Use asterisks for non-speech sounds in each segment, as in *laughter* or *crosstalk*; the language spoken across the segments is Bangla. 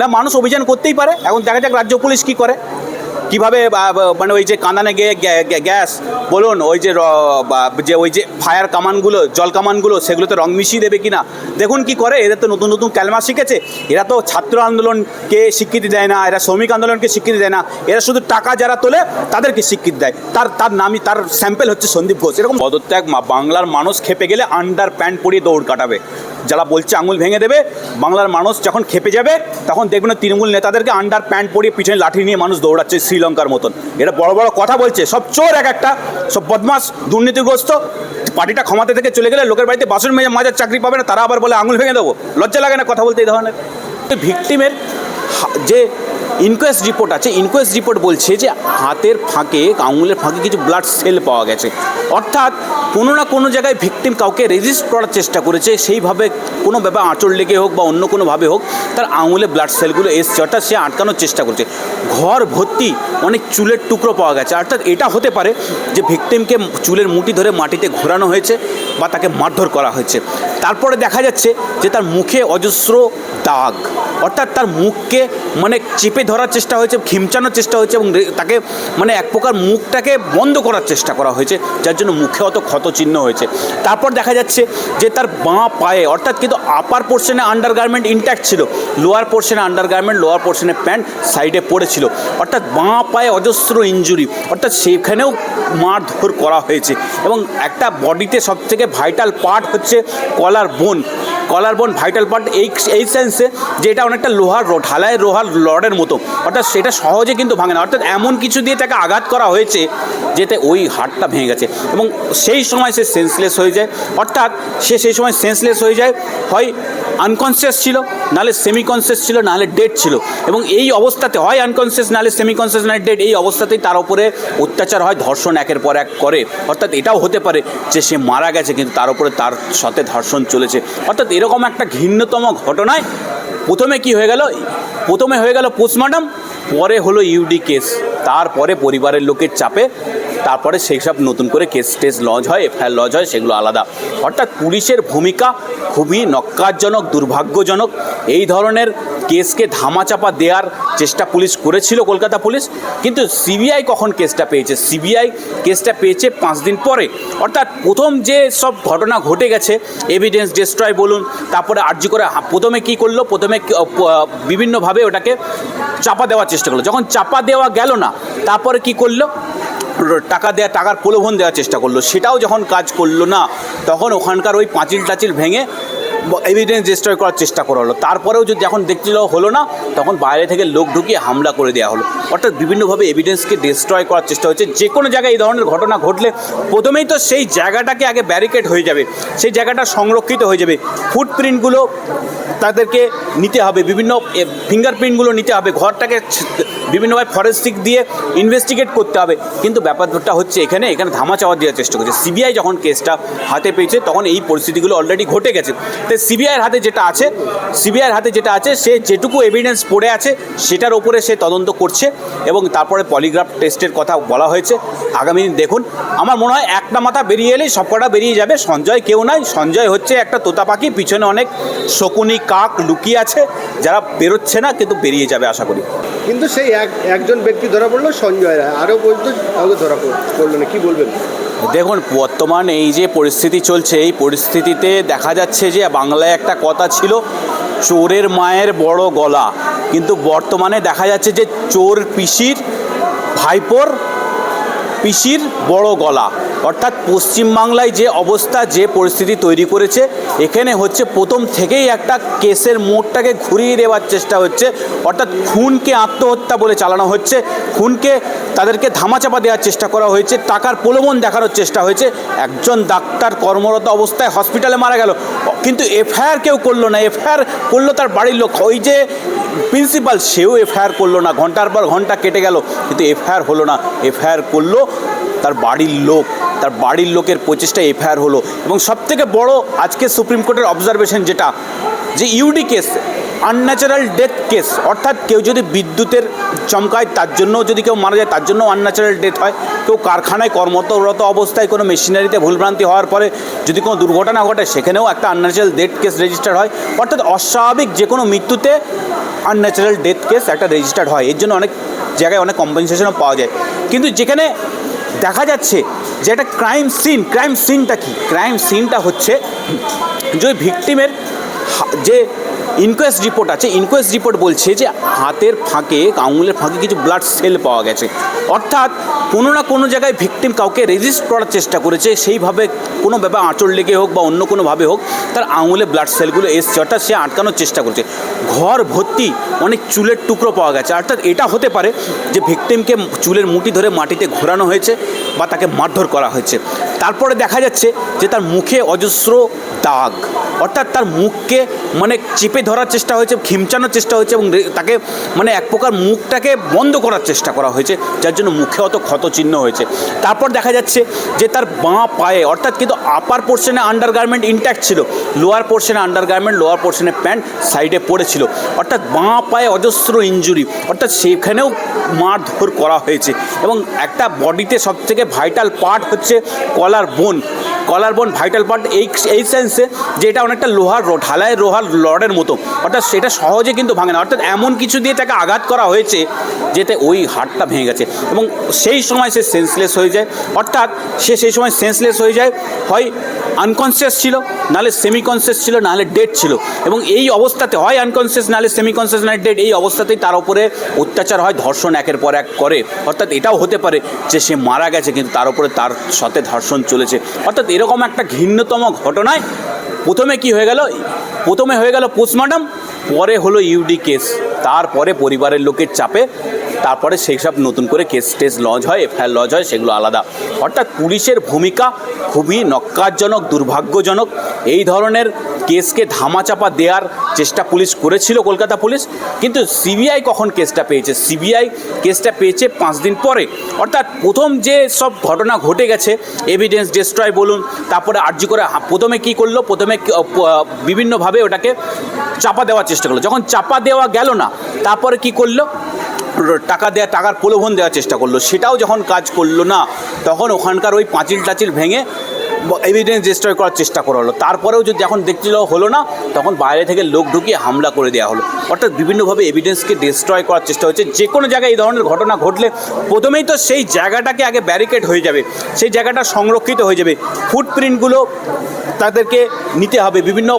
না, মানুষ অভিযান করতেই পারে। এখন দেখা যাক রাজ্য পুলিশ কি করে। কীভাবে মানে ওই যে কাঁদানে গ্যা- গ্যাস, বলুন, ওই যে যে ওই যে ফায়ার কামানগুলো, জল কামানগুলো, সেগুলোতে রং মিশিয়ে দেবে কিনা। দেখুন কি করে এদের তো নতুন নতুন ক্যালমা শিখেছে। এরা তো ছাত্র আন্দোলনকে স্বীকৃতি দেয় না, এরা শ্রমিক আন্দোলনকে স্বীকৃতি দেয় না। এরা শুধু টাকা যারা তোলে, তাদেরকে স্বীকৃতি দেয়। তার তার নামই, তার স্যাম্পেল হচ্ছে সন্দীপ ঘোষ। এরকম পদত্যাগ বাংলার মানুষ খেপে গেলে আন্ডার প্যান্ট পরিয়ে দৌড় কাটাবে। যারা বলছে আঙুল ভেঙে দেবে, বাংলার মানুষ যখন খেপে যাবে, তখন দেখবেন তৃণমূল নেতাদেরকে আন্ডার প্যান্ট পরিয়ে পিছনে লাঠি নিয়ে মানুষ দৌড়াচ্ছে শ্রীলঙ্কার মতন। এটা বড় বড় কথা বলছে, সব চোর এক একটা, সব বদমাস দুর্নীতিগ্রস্ত। পার্টিটা ক্ষমাতে থেকে চলে গেলে লোকের বাড়িতে বাসন মেজে মাজার চাকরি পাবে না, তারা আবার বলে আঙুল ভেঙে দেবো। লজ্জা লাগে না কথা বলতে এই ধরনের। ভিকটিমের যে ইনকোয়েস্ট রিপোর্ট আছে। ইনকোয়েস্ট রিপোর্ট বলছে যে হাতের ফাঁকে, আঙুলের ফাঁকে কিছু ব্লাড সেল পাওয়া গেছে। অর্থাৎ কোনো না কোনো জায়গায় ভিকটিম কাউকে রেজিস্ট করার চেষ্টা করেছে। সেইভাবে কোনো ব্যাপার আঁচড় লেগে হোক বা অন্য কোনোভাবে হোক, তার আঙুলে ব্লাড সেলগুলো এসছে, অর্থাৎ সে আটকানোর চেষ্টা করছে। ঘর ভর্তি অনেক চুলের টুকরো পাওয়া গেছে। অর্থাৎ এটা হতে পারে যে ভিকটিমকে চুলের মুঠি ধরে মাটিতে ঘোরানো হয়েছে বা তাকে মারধর করা হয়েছে। তারপরে দেখা যাচ্ছে যে তার মুখে অজস্র দাগ। অর্থাৎ তার মুখকে মানে চেপে ধরার চেষ্টা হয়েছে, খিমচানোর চেষ্টা হয়েছে এবং তাকে মানে এক প্রকার মুখটাকে বন্ধ করার চেষ্টা করা হয়েছে, যার জন্য মুখে অত ক্ষত চিহ্ন হয়েছে। তারপর দেখা যাচ্ছে যে তার বাঁ পায়ে, অর্থাৎ কিন্তু আপার পোর্শনে আন্ডার গার্মেন্ট ইন্ট্যাক্ট ছিল লোয়ার পোর্শনে আন্ডার গার্মেন্ট লোয়ার পোর্শনে প্যান্ট সাইডে পড়েছিল। অর্থাৎ বাঁ পায়ে অজস্র ইঞ্জুরি অর্থাৎ সেখানেও মারধর করা হয়েছে। এবং একটা বডিতে সবথেকে ভাইটাল পার্ট হচ্ছে কলার বোন কলার বোন ভাইটাল পার্ট এই এই সেন্সে যে এটা অনেকটা লোহার রড, হালায় লোহার রডের মতো, অর্থাৎ সেটা সহজে কিন্তু ভাঙে না, অর্থাৎ এমন কিছু দিয়ে তাকে আঘাত করা হয়েছে যেতে ওই হাড়টা ভেঙে গেছে এবং সেই সময় সে সেন্সলেস হয়ে যায়, অর্থাৎ সে সেই সময় সেন্সলেস হয়ে যায়, হয় আনকনসিয়াস ছিল নাহলে সেমি কনসিয়াস ছিল নাহলে ডেড ছিল। এবং এই অবস্থাতে হয় আনকনসিয়াস নাহলে সেমি কনসিয়াস নাহলে ডেড এই অবস্থাতেই তার উপরে অত্যাচার হয়, ধর্ষণ একের পর এক করে। অর্থাৎ এটাও হতে পারে যে সে মারা গেছে, কিন্তু তার উপরে তার সাথে ধর্ষণ চলেছে। অর্থাৎ এরকম একটা ঘৃণ্যতম ঘটনায় প্রথমে কি হয়ে গেল? প্রথমে হয়ে গেল পোস্টমর্টম, পরে হলো ইউডি কেস তারপরে পরিবারের লোকের চাপে তারপরে সেই সব নতুন করে কেস টেস লজ হয় এফআইআর লজ হয়, সেগুলো আলাদা। অর্থাৎ পুলিশের ভূমিকা খুবই নক্কারজনক, দুর্ভাগ্যজনক। এই ধরনের কেসকে ধামাচাপা দেওয়ার চেষ্টা পুলিশ করেছিল কলকাতা পুলিশ, কিন্তু সিবিআই কখন কেসটা পেয়েছে? সিবিআই কেসটা পেয়েছে পাঁচ দিন পরে। অর্থাৎ প্রথম যে সব ঘটনা ঘটে গেছে এভিডেন্স ডিস্ট্রয় বলুন, তারপরে আর্জি করে প্রথমে কি করল? প্রথমে বিভিন্নভাবে ওটাকে চাপা দেওয়ার চেষ্টা করল। যখন চাপা দেওয়া গেল না, তারপরে কি করল? টাকা দেওয়া টাকার প্রলোভন দেওয়ার চেষ্টা করল। সেটাও যখন কাজ করল না, তখন ওখানকার ওই পাঁচিল টাচিল ভেঙে এভিডেন্স ডিস্ট্রয় করার চেষ্টা করা হলো। তারপরেও যদি যখন দেখছিল হলো না, তখন বাইরে থেকে লোক ঢুকিয়ে হামলা করে দেওয়া হলো। অর্থাৎ বিভিন্নভাবে এভিডেন্সকে ডিস্ট্রয় করার চেষ্টা হচ্ছে। যে কোনো জায়গায় এই ধরনের ঘটনা ঘটলে প্রথমেই তো সেই জায়গাটাকে আগে ব্যারিকেড হয়ে যাবে। সেই জায়গাটা সংরক্ষিত হয়ে যাবে। ফুটপ্রিন্টগুলো তাদেরকে নিতে হবে। বিভিন্ন ফিঙ্গারপ্রিন্টগুলো নিতে হবে। ঘরটাকে বিভিন্নভাবে ফরেস্টিক দিয়ে ইনভেস্টিগেট করতে হবে। কিন্তু ব্যাপারটা হচ্ছে এখানে এখানে ধামা চাওয়া দেওয়ার চেষ্টা করছে। সিবিআই যখন কেসটা হাতে পেয়েছে, তখন এই পরিস্থিতিগুলো অলরেডি ঘটে গেছে। তো সিবিআইয়ের হাতে যেটা আছে সিবিআইয়ের হাতে যেটা আছে, সে যেটুকু এভিডেন্স পড়ে আছে, সেটার ওপরে সে তদন্ত করছে এবং তারপরে পলিগ্রাফ টেস্টের কথা বলা হয়েছে। আগামী দিন দেখুন। আমার মনে হয় একটা মাথা বেরিয়ে এলেই সবকটা বেরিয়ে যাবে। সঞ্জয় কেউ নাই। সঞ্জয় হচ্ছে একটা তোতা পাখি পিছনে অনেক শকুনি, কাক লুকিয়ে আছে। যারা বেরোচ্ছে না, কিন্তু বেরিয়ে যাবে আশা করি। কিন্তু সেই এক একজন ব্যক্তি ধরা পড়ল সঞ্জয় রায়। আরও বলতো ধরা পড়- পড়ল না। কি বলবেন? দেখুন, বর্তমান এই যে পরিস্থিতি চলছে, এই পরিস্থিতিতে দেখা যাচ্ছে যে বাংলায় একটা কথা ছিল, চোরের মায়ের বড় গলা। কিন্তু বর্তমানে দেখা যাচ্ছে যে চোর, পিসির ভাইপোর পিসির বড় গলা। অর্থাৎ পশ্চিমবাংলায় যে অবস্থা, যে পরিস্থিতি তৈরি করেছে, এখানে হচ্ছে প্রথম থেকেই একটা কেসের মোড়টাকে ঘুরিয়ে দেওয়ার চেষ্টা হচ্ছে। অর্থাৎ খুনকে আত্মহত্যা বলে চালানো হচ্ছে। খুনকে তাদেরকে ধামাচাপা দেওয়ার চেষ্টা করা হয়েছে। টাকার প্রলোভন দেখানোর চেষ্টা হয়েছে। একজন ডাক্তার কর্মরত অবস্থায় হসপিটালে মারা গেল। কিন্তু এফআইআর কেউ করল না, এফআইআর করল তার বাড়ির লোক। ওই যে প্রিন্সিপাল সেও এফআইআর করল না। ঘণ্টার পর ঘণ্টা কেটে গেল, কিন্তু এফআইআর হলো না। এফআইআর করল তার বাড়ির লোক, তার বাড়ির লোকের প্রচেষ্টা এফআইআর হলো। এবং সবথেকে বড় আজকে সুপ্রিম কোর্টের অবজারভেশন যেটা, যে UD case unnatural death case অর্থাৎ কেউ যদি বিদ্যুতের চমকায় তার জন্য যদি কেউ মারা যায়, তার জন্য আনন্যাচারাল ডেথ হয়। কেউ কারখানায় কর্মরত অবস্থায় কোনো মেশিনারিতে ভুলভ্রান্তি হওয়ার পরে যদি কোনো দুর্ঘটনা ঘটে, সেখানেও একটা আনন্যাচারাল ডেথ কেস রেজিস্টার হয়। অর্থাৎ অস্বাভাবিক যে কোনো মৃত্যুতে আনন্যাচারাল ডেথ কেস একটা রেজিস্টার্ড হয়। এর জন্য অনেক জায়গায় অনেক কম্পেনসেশনও পাওয়া যায়। কিন্তু যেখানে দেখা যাচ্ছে যে একটা ক্রাইম সিন ক্রাইম সিনটা কি? ক্রাইম সিনটা হচ্ছে যে ভিকটিমের যে ইনকোয়েস্ট রিপোর্ট আছে। ইনকোয়েস্ট রিপোর্ট বলছে যে হাতের ফাঁকে, আঙুলের ফাঁকে কিছু ব্লাড সেল পাওয়া গেছে। অর্থাৎ কোনো না কোনো জায়গায় ভিকটিম কাউকে রেজিস্ট করার চেষ্টা করেছে। সেইভাবে কোনো ব্যাপার আঁচড় লেগে হোক বা অন্য কোনোভাবে হোক, তার আঙুলে ব্লাড সেলগুলো এসছে। অর্থাৎ সে আটকানোর চেষ্টা করেছে। ঘর ভর্তি অনেক চুলের টুকরো পাওয়া গেছে। অর্থাৎ এটা হতে পারে যে ভিকটিমকে চুলের মুঠি ধরে মাটিতে ঘোরানো হয়েছে বা তাকে মারধর করা হয়েছে। তারপরে দেখা যাচ্ছে যে তার মুখে অজস্র দাগ। অর্থাৎ তার মুখকে মানে চেপে ধরার চেষ্টা হয়েছে, খিমচানোর চেষ্টা হয়েছে এবং তাকে মানে এক প্রকার মুখটাকে বন্ধ করার চেষ্টা করা হয়েছে, যার জন্য মুখে অত ক্ষত চিহ্ন হয়েছে। তারপর দেখা যাচ্ছে যে তার বাঁ পায়ে, অর্থাৎ কিন্তু আপার পোর্শনে আন্ডার গার্মেন্ট ইন্ট্যাক্ট ছিল লোয়ার পোর্শনে আন্ডার গার্মেন্ট লোয়ার পোর্শনে প্যান্ট সাইডে পড়েছিল। অর্থাৎ বাঁ পায়ে অজস্র ইঞ্জুরি অর্থাৎ সেখানেও মারধর করা হয়েছে। এবং একটা বডিতে সবথেকে ভাইটাল পার্ট হচ্ছে কলার বোন কলার বোন ভাইটাল পার্ট এই এই সেন্সে যে এটা অনেকটা লোহার রড ঢালাই লোহার রডের মতো। অর্থাৎ সেটা সহজে কিন্তু ভাঙে না। অর্থাৎ এমন কিছু দিয়ে তাকে আঘাত করা হয়েছে যেতে ওই হাড়টা ভেঙে গেছে। এবং সেই সময় সে সেন্সলেস হয়ে যায়। অর্থাৎ সে সেই সময় সেন্সলেস হয়ে যায়। হয় আনকনসিয়াস ছিল, নাহলে সেমি কনসিয়াস ছিল, নাহলে ডেড ছিল। এবং এই অবস্থাতে হয় আনকনসিয়াস নাহলে সেমি কনসিয়াস নাহলে ডেড এই অবস্থাতেই তার উপরে অত্যাচার হয়, ধর্ষণ একের পর এক করে। অর্থাৎ এটাও হতে পারে যে সে মারা গেছে, কিন্তু তার উপরে তার সাথে ধর্ষণ চলেছে। অর্থাৎ এরকম একটা ঘৃণ্যতম ঘটনায় প্রথমে কি হয়ে গেল? প্রথমে হয়ে গেল পোস্টমর্টম, পরে হলো ইউডি কেস। তারপরে পরিবারের লোকের চাপে, তারপরে সেই সব নতুন করে কেস টেস লঞ্চ হয়, এফআইআর লঞ্চ হয়, সেগুলো আলাদা। অর্থাৎ পুলিশের ভূমিকা খুবই নক্কারজনক, দুর্ভাগ্যজনক। এই ধরনের কেসকে ধামাচাপা দেওয়ার চেষ্টা পুলিশ করেছিল, কলকাতা পুলিশ। কিন্তু সিবিআই কখন কেসটা পেয়েছে? সিবিআই কেসটা পেয়েছে পাঁচ দিন পরে। অর্থাৎ প্রথম যে সব ঘটনা ঘটে গেছে এভিডেন্স ডিস্ট্রয় বলুন, তারপরে আর্জি করে প্রথমে কি করল? প্রথমে বিভিন্নভাবে ওটাকে চাপা দেওয়ার চেষ্টা করল। যখন চাপা দেওয়া গেল না, তারপরে কি করল? টাকা দেওয়া টাকার প্রলোভন দেওয়ার চেষ্টা করল। সেটাও যখন কাজ করল না, তখন ওখানকার ওই পাঁচিল টাচিল ভেঙে এভিডেন্স ডিস্ট্রয় করার চেষ্টা করা হলো। তারপরেও যদি যখন দেখছিল হলো না, তখন বাইরে থেকে লোক ঢুকিয়ে হামলা করে দেওয়া হলো। অর্থাৎ বিভিন্নভাবে এভিডেন্সকে ডিস্ট্রয় করার চেষ্টা হচ্ছে। যে কোনো জায়গায় এই ধরনের ঘটনা ঘটলে প্রথমেই তো সেই জায়গাটাকে আগে ব্যারিকেড হয়ে যাবে। সেই জায়গাটা সংরক্ষিত হয়ে যাবে। ফুটপ্রিন্টগুলো তাদেরকে নিতে হবে। বিভিন্ন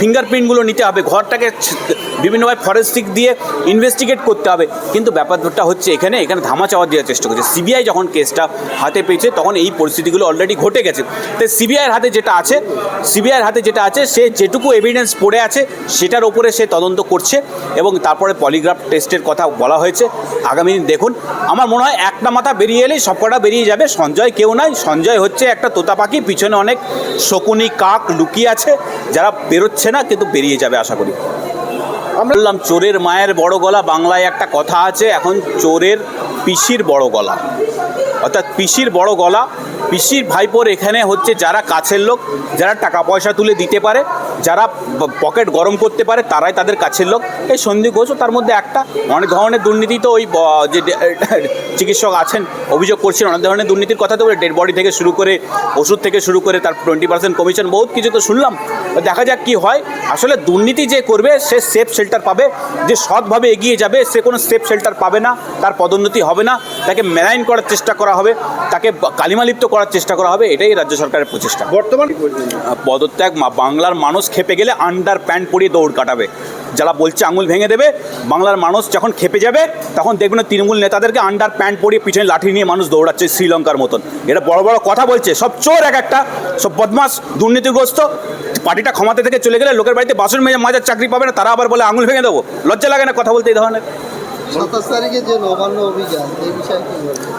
ফিঙ্গারপ্রিন্টগুলো নিতে হবে। ঘরটাকে বিভিন্নভাবে ফরেস্টিক দিয়ে ইনভেস্টিগেট করতে হবে। কিন্তু ব্যাপারটা হচ্ছে এখানে এখানে ধামা চাওয়া দেওয়ার চেষ্টা করছে। সিবিআই যখন কেসটা হাতে পেয়েছে, তখন এই পরিস্থিতিগুলো অলরেডি ঘটে গেছে। তাই সিবিআইয়ের হাতে যেটা আছে, সিবিআইয়ের হাতে যেটা আছে, সে যেটুকু এভিডেন্স পড়ে আছে, সেটার ওপরে সে তদন্ত করছে এবং তারপরে পলিগ্রাফ টেস্টের কথা বলা হয়েছে। আগামী দিন দেখুন। আমার মনে হয় একটা মাথা বেরিয়ে এলেই সবকটা বেরিয়ে যাবে। সঞ্জয় কেউ নয় সঞ্জয় হচ্ছে একটা তোতা পাখি পিছনে অনেক শকুনি, কাক লুকিয়ে আছে। যারা বেরোচ্ছে না, কিন্তু বেরিয়ে যাবে আশা করি। আমরা বললাম, চোরের মায়ের বড় গলা। বাংলায় একটা কথা আছে, এখন চোরের পিসির বড় গলা। অর্থাৎ পিসির বড় গলা পিসির ভাইপোর এখানে হচ্ছে যারা কাছের লোক, যারা টাকা পয়সা তুলে দিতে পারে, যারা পকেট গরম করতে পারে, তারাই তাদের কাছের লোক। এই সন্দীপ ঘোষও তার মধ্যে একটা অনেক ধরনের দুর্নীতি তো ওই যে *laughs* চিকিৎসক আছেন, অভিযোগ করছেন, অনেক ধরনের দুর্নীতির কথা তো ডেড বডি থেকে শুরু করে, ওষুধ থেকে শুরু করে, তার টোয়েন্টি পার্সেন্ট কমিশন, বহুত কিছু তো শুনলাম। দেখা যাক কি হয়। আসলে দুর্নীতি যে করবে, সে সেফ শেল্টার পাবে, যে সৎভাবে এগিয়ে যাবে, সে কোনো সেফ শেল্টার পাবে না, তার পদোন্নতি হবে না। তাকে মেলাইন করার চেষ্টা করা হবে, তাকে কালিমালিপ্ত করার চেষ্টা করা হবে এটাই রাজ্য সরকারের প্রচেষ্টা। বর্তমান পদত্যাগ বাংলার মানুষ খেপে গেলে আন্ডার প্যান্ট পরিয়ে দৌড় কাটাবে। যারা বলছে আঙুল ভেঙে দেবে বাংলার মানুষ যখন খেপে যাবে তখন দেখবেন তৃণমূল নেতাদেরকে আন্ডার প্যান্ট পরিয়ে পিছনে লাঠি নিয়ে মানুষ দৌড়াচ্ছে শ্রীলঙ্কার মতন। এটা বড় বড় কথা বলছে সব চোর এক একটা সব বদমাস দুর্নীতিগ্রস্ত। পার্টিটা ক্ষমতা থেকে চলে গেলে লোকের বাড়িতে বাসন মেজে মাজার চাকরি পাবে না তারা আবার বলে আঙুল ভেঙে দেবো। লজ্জা লাগে না কথা বলতে এই ধরনের? তারিখে যে অভিযান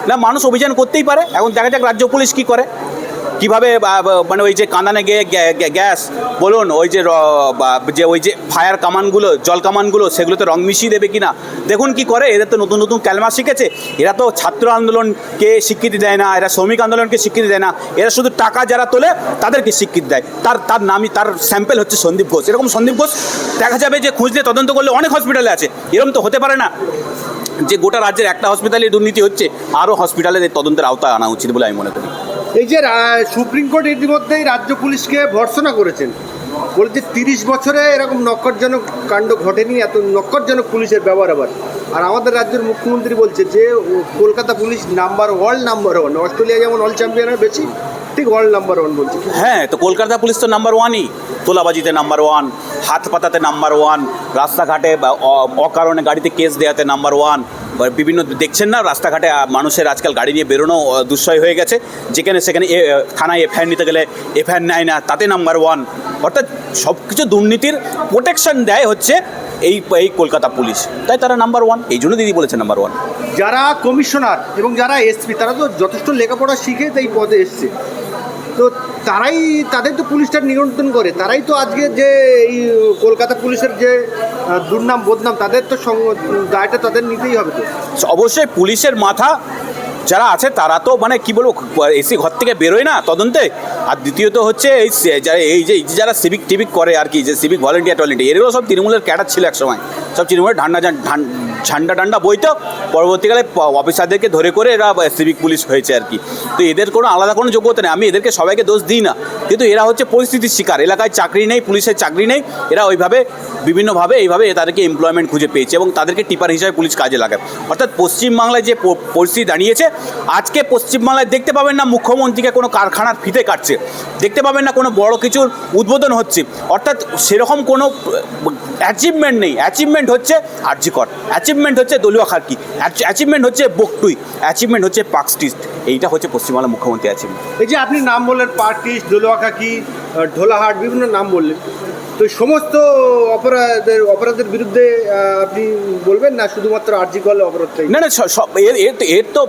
না, মানুষ অভিযান করতেই পারে। এখন দেখা যাক রাজ্য পুলিশ কি করে। কীভাবে মানে ওই যে কাঁদানে গ্যা- গ্যাস, বলুন, ওই যে যে ওই যে ফায়ার কামানগুলো, জল কামানগুলো, সেগুলোতে রং মিশিয়ে দেবে কি না দেখুন কি করে, এদের তো নতুন নতুন ক্যালমা শিখেছে। এরা তো ছাত্র আন্দোলনকে স্বীকৃতি দেয় না, এরা শ্রমিক আন্দোলনকে স্বীকৃতি দেয় না। এরা শুধু টাকা যারা তোলে, তাদেরকে স্বীকৃতি দেয়। তার তার নামই, তার স্যাম্পেল হচ্ছে সন্দীপ ঘোষ। এরকম সন্দীপ ঘোষ দেখা যাবে যে খুঁজলে তদন্ত করলে অনেক হসপিটালে আছে। এরকম তো হতে পারে না। যে গোটা রাজ্যের একটা হসপিটালে দুর্নীতি হচ্ছে, আরও হসপিটালে তদন্তের আওতায় আনা উচিত বলে আমি মনে করি। এই যে সুপ্রিম কোর্ট ইতিমধ্যেই রাজ্য পুলিশকে ভর্সনা করেছেন। বলছে তিরিশ বছরে এরকম নক্করজনক কাণ্ড ঘটেনি, এত নক্করজনক পুলিশের ব্যবহার আবার। আর আমাদের রাজ্যের মুখ্যমন্ত্রী বলছে যে Kolkata police number world number one. Australia যেমন অল চ্যাম্পিয়নের বেশি, ঠিক ওয়ার্ল্ড নাম্বার ওয়ান বলছে। হ্যাঁ তো কলকাতা পুলিশ তো নাম্বার ওয়ানই তোলাবাজিতে নাম্বার ওয়ান হাত পাতাতে নাম্বার ওয়ান রাস্তাঘাটে অকারণে গাড়িতে কেস দেওয়াতে নাম্বার ওয়ান বিভিন্ন দেখছেন না, রাস্তাঘাটে মানুষের আজকাল গাড়ি নিয়ে বেরোনো দুঃসহ হয়ে গেছে। যেখানে সেখানে থানায় এফআইআর নিতে গেলে এফআইআর নেয় না, তাতে নাম্বার ওয়ান অর্থাৎ সব কিছু দুর্নীতির প্রোটেকশন দেয় হচ্ছে এই এই কলকাতা পুলিশ। তাই তারা নাম্বার ওয়ান এই জন্য দিদি বলেছে নাম্বার ওয়ান যারা কমিশনার এবং যারা এসপি তারা তো যথেষ্ট লেখাপড়া শিখে এই পদে এসছে। তো তারাই, তাদের তো পুলিশটা নিয়ন্ত্রণ করে। তারাই তো আজকে যে এই কলকাতা পুলিশের যে দুর্নাম, বদনাম, তাদের তো দায়টা তাদের নিতেই হবে তো। অবশ্যই পুলিশের মাথা যারা আছে, তারা তো মানে কি বলব, এসি ঘর থেকে বেরোয় না তদন্তে। আর দ্বিতীয়ত হচ্ছে এই যারা এই যে যারা সিভিক টিভিক করে আর কি, যে সিভিক ভলেন্টিয়ার টলেন্টিয়ার, এগুলো সব তৃণমূলের ক্যাডার ছিল এক সময় সব তৃণমূলের ঠান্ডা ঝান্ডা টান্ডা বইতো পরবর্তীকালে অফিসারদেরকে ধরে করে এরা সিভিক পুলিশ হয়েছে আর কি। তো এদের কোনো আলাদা কোনো যোগ্যতা নেই। আমি এদেরকে সবাইকে দোষ দিই না। কিন্তু এরা হচ্ছে পরিস্থিতির শিকার। এলাকায় চাকরি নেই, পুলিশের চাকরি নেই। এরা ওইভাবে বিভিন্নভাবে এইভাবে তাদেরকে এমপ্লয়মেন্ট খুঁজে পেয়েছে এবং তাদেরকে টিপার হিসাবে পুলিশ কাজে লাগায়। অর্থাৎ পশ্চিমবাংলায় যে পরিস্থিতি দাঁড়িয়েছে, আজকে পশ্চিমবাংলায় দেখতে পাবেন না মুখ্যমন্ত্রীকে কোনো কারখানার ফিতে কাটছে। দেখতে পাবেন না কোনো বড় কিছুর উদ্বোধন হচ্ছে। অর্থাৎ সেরকম কোনো অ্যাচিভমেন্ট নেই। অ্যাচিভমেন্ট হচ্ছে আর্যিকর। অ্যাচিভমেন্ট হচ্ছে দলীয় খারকি। অ্যাচিভমেন্ট হচ্ছে বকটুই অ্যাচিভমেন্ট হচ্ছে পাকস্টিস্ট এইটা হচ্ছে পশ্চিমবাংলার মুখ্যমন্ত্রী অ্যাচিভমেন্ট এই যে আপনি নাম বললেন পার্টিস দোলোয়াকাকি ঢোলাহাট বিভিন্ন নাম বললেন। তো সমস্ত অপরাধের অপরাধের বিরুদ্ধে আপনি বলবেন না শুধুমাত্র আর্জিকল অপরাধটাই না না সব এর এর তো- এর তো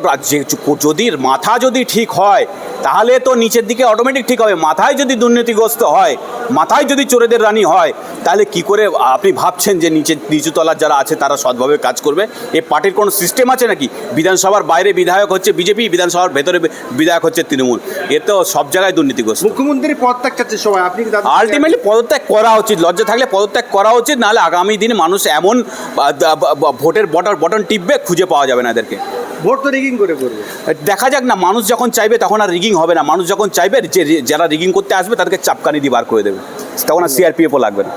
যদি মাথা যদি ঠিক হয় তাহলে তো নিচের দিকে অটোমেটিক ঠিক হবে। মাথায় যদি দুর্নীতিগ্রস্ত হয় মাথায় যদি চোরেদের রানী হয় তাহলে কি করে আপনি ভাবছেন যে নিচে নিচুতলার যারা আছে তারা সৎভাবে কাজ করবে। এ পার্টির কোনো সিস্টেম আছে নাকি? বিধানসভার বাইরে বিধায়ক হচ্ছে বিজেপি বিধানসভার ভেতরে বিধায়ক হচ্ছে তৃণমূল। এ তো সব জায়গায় দুর্নীতিগ্রস্ত। মুখ্যমন্ত্রী পদত্যাগ চাচ্ছে সবাই। আপনি আলটিমেটলি পদত্যাগ করা উচিত। লজ্জা থাকলে পদত্যাগ করা উচিত নাহলে আগামী দিনে মানুষ এমন ভোটের বটন বটন টিপবে খুঁজে পাওয়া যাবে না এদেরকে। ভোট তো রিগিং করে করবে। দেখা যাক না মানুষ যখন চাইবে তখন আর রিগিং হবে না। মানুষ যখন চাইবে যে যারা রিগিং করতে আসবে তাদেরকে চাপকানি দিয়ে বার করে দেবে। তখন আর সিআরপিএফও লাগবে না।